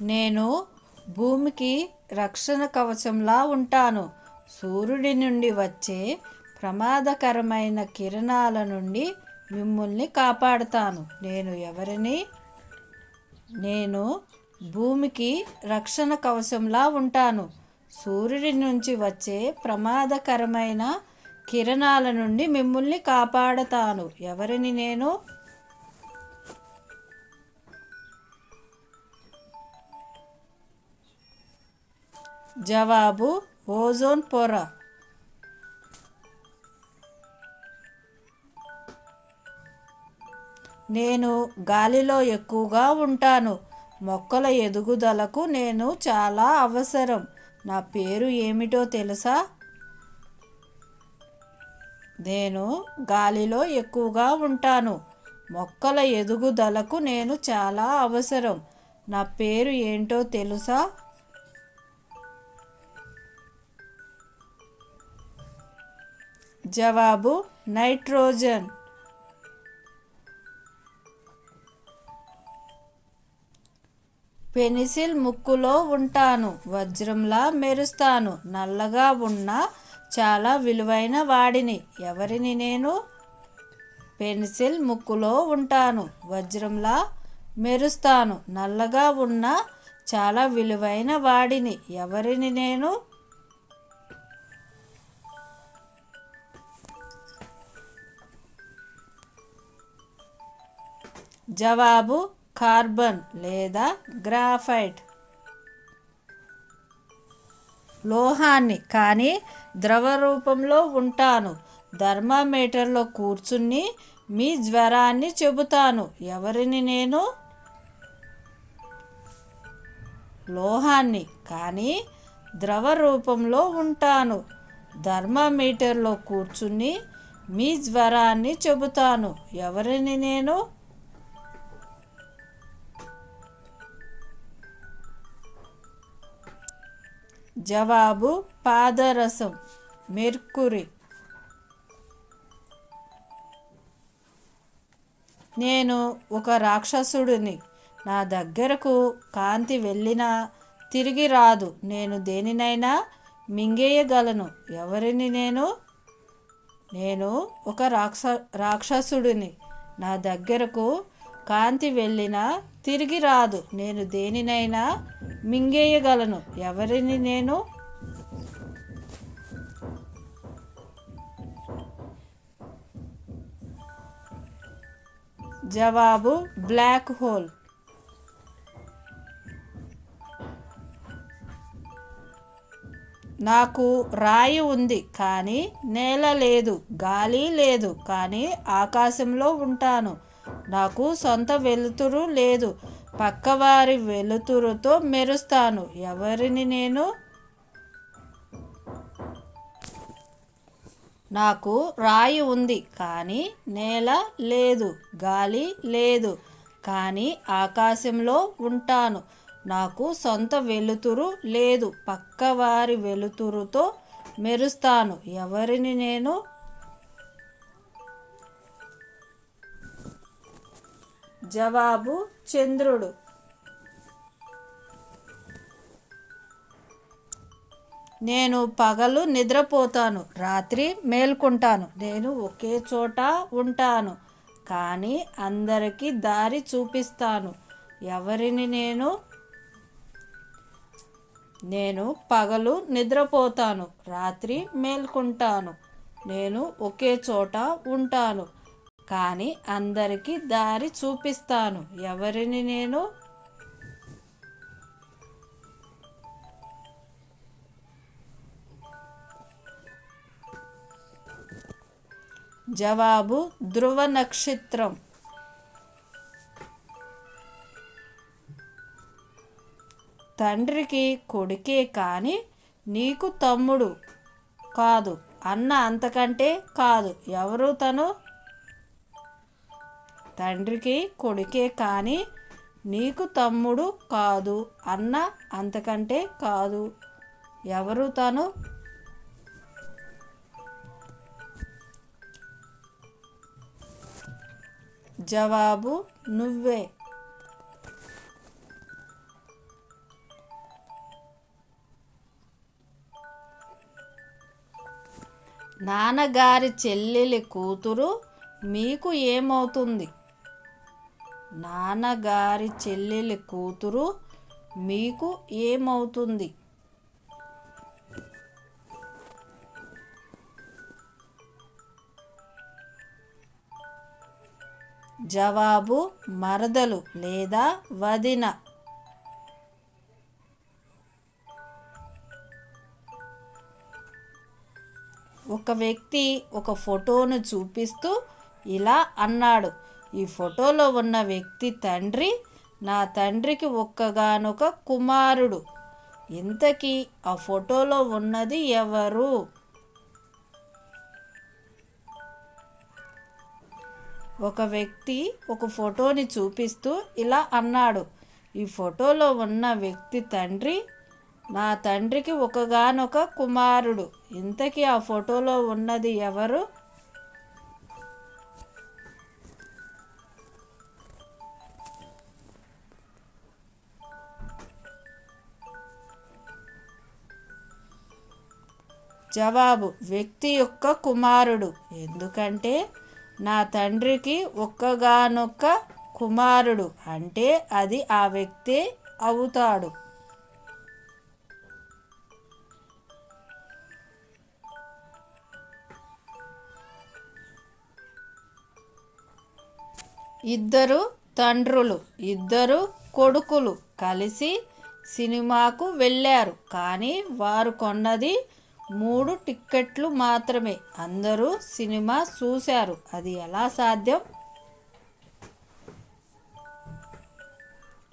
నేను భూమికి రక్షణ కవచంలా ఉంటాను. సూర్యుడి నుండి వచ్చే ప్రమాదకరమైన కిరణాల నుండి మిమ్మల్ని కాపాడుతాను. నేను ఎవరిని? నేను భూమికి రక్షణ కవచంలా ఉంటాను. సూర్యుడి నుంచి వచ్చే ప్రమాదకరమైన కిరణాల నుండి మిమ్మల్ని కాపాడతాను. ఎవరిని నేను? జవాబు ఓజోన్ పొర. నేను గాలిలో ఎక్కువగా ఉంటాను. మొక్కల ఎదుగుదలకు నేను చాలా అవసరం. నా పేరు ఏమిటో తెలుసా? నేను గాలిలో ఎక్కువగా ఉంటాను. మొక్కల ఎదుగుదలకు నేను చాలా అవసరం. నా పేరు ఏంటో తెలుసా? జవాబు నైట్రోజన్. పెన్సిల్ ముక్కులో ఉంటాను వజ్రంలా మెరుస్తాను నల్లగా ఉన్న చాలా విలువైన వాడిని ఎవరిని నేను? పెన్సిల్ ముక్కులో ఉంటాను వజ్రంలా మెరుస్తాను నల్లగా ఉన్న చాలా విలువైన వాడిని ఎవరిని నేను? జవాబు కార్బన్ లేదా గ్రాఫైట్. లోహాన్ని కానీ ద్రవ రూపంలో ఉంటాను. ధర్మామీటర్లో కూర్చుని మీ జ్వరాన్ని చెబుతాను. ఎవరిని నేను? లోహాన్ని కానీ ద్రవ రూపంలో ఉంటాను. ధర్మామీటర్లో కూర్చుని మీ జ్వరాన్ని చెబుతాను. ఎవరిని నేను? జవాబు పాదరసం మెర్కురీ. నేను ఒక రాక్షసుడిని. నా దగ్గరకు కాంతి వెళ్ళినా తిరిగి రాదు. నేను దేనినైనా మింగేయగలను. ఎవరిని నేను? నేను ఒక రాక్ష రాక్షసుడిని. నా దగ్గరకు కాంతి వెళ్ళినా తిరిగి రాదు. నేను దేనినైనా మింగేయగలను. ఎవరిని నేను? జవాబు బ్లాక్ హోల్. నాకు రాయి ఉంది కానీ నేల లేదు గాలి లేదు కానీ ఆకాశంలో ఉంటాను. నాకు సొంత వెలుతురు లేదు. పక్కవారి వెలుతురుతో మెరుస్తాను. ఎవరిని నేను? నాకు రాయి ఉంది కానీ నేల లేదు గాలి లేదు కానీ ఆకాశంలో ఉంటాను. నాకు సొంత వెలుతురు లేదు. పక్కవారి వెలుతురుతో మెరుస్తాను. ఎవరిని నేను? జవాబు చంద్రుడు. నేను పగలు నిద్రపోతాను రాత్రి మేల్కొంటాను నేను ఒకే చోట ఉంటాను కానీ అందరికీ దారి చూపిస్తాను. ఎవరిని నేను? నేను పగలు నిద్రపోతాను రాత్రి మేల్కొంటాను నేను ఒకే చోట ఉంటాను. కానీ అందరికీ దారి చూపిస్తాను. ఎవరిని నేను? జవాబు ధ్రువ నక్షత్రం. తండ్రికి కొడుకే కానీ నీకు తమ్ముడు కాదు. అన్న అంతకంటే కాదు. ఎవరు తను? తండ్రికి కొడుకే కానీ నీకు తమ్ముడు కాదు అన్న అంతకంటే కాదు. ఎవరు తను? జవాబు నువ్వే. నాన్నగారి చెల్లెలి కూతురు మీకు ఏమవుతుంది? నాన్నగారి చెల్లెలి కూతురు మీకు ఏమవుతుంది? జవాబు మరదలు లేదా వదిన. ఒక వ్యక్తి ఒక ఫోటోను చూపిస్తూ ఇలా అన్నాడు. ఈ ఫోటోలో ఉన్న వ్యక్తి తండ్రి నా తండ్రికి ఒక్కగానొక కుమారుడు. ఇంతకీ ఆ ఫోటోలో ఉన్నది ఎవరు? ఒక వ్యక్తి ఒక ఫోటోని చూపిస్తూ ఇలా అన్నాడు. ఈ ఫోటోలో ఉన్న వ్యక్తి తండ్రి నా తండ్రికి ఒకగానొక కుమారుడు. ఇంతకీ ఆ ఫోటోలో ఉన్నది ఎవరు? జవాబు వ్యక్తి యొక్క కుమారుడు. ఎందుకంటే నా తండ్రికి ఒక్కగానొక్క కుమారుడు అంటే అది ఆ వ్యక్తే అవుతాడు. ఇద్దరు తండ్రులు ఇద్దరు కొడుకులు కలిసి సినిమాకు వెళ్ళారు. కానీ వారు కొన్నది మూడు టిక్కెట్లు మాత్రమే. అందరూ సినిమా చూశారు. అది ఎలా సాధ్యం?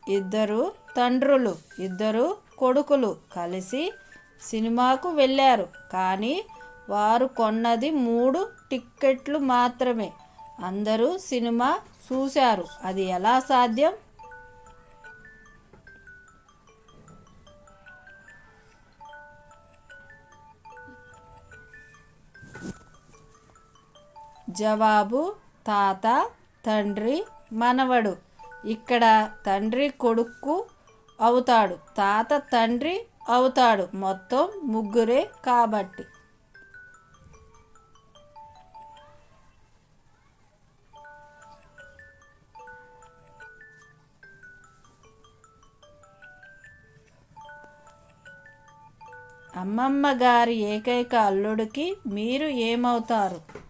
ఇద్దరు తండ్రులు ఇద్దరు కొడుకులు కలిసి సినిమాకు వెళ్ళారు. కానీ వారు కొన్నది మూడు టిక్కెట్లు మాత్రమే. అందరూ సినిమా చూశారు. అది ఎలా సాధ్యం? జవాబు తాత తండ్రి మనవడు. ఇక్కడ తండ్రి కొడుకు అవుతాడు తాత తండ్రి అవుతాడు. మొత్తం ముగ్గురే కాబట్టి. అమ్మమ్మ గారి ఏకైక అల్లుడికి మీరు ఏమవుతారు?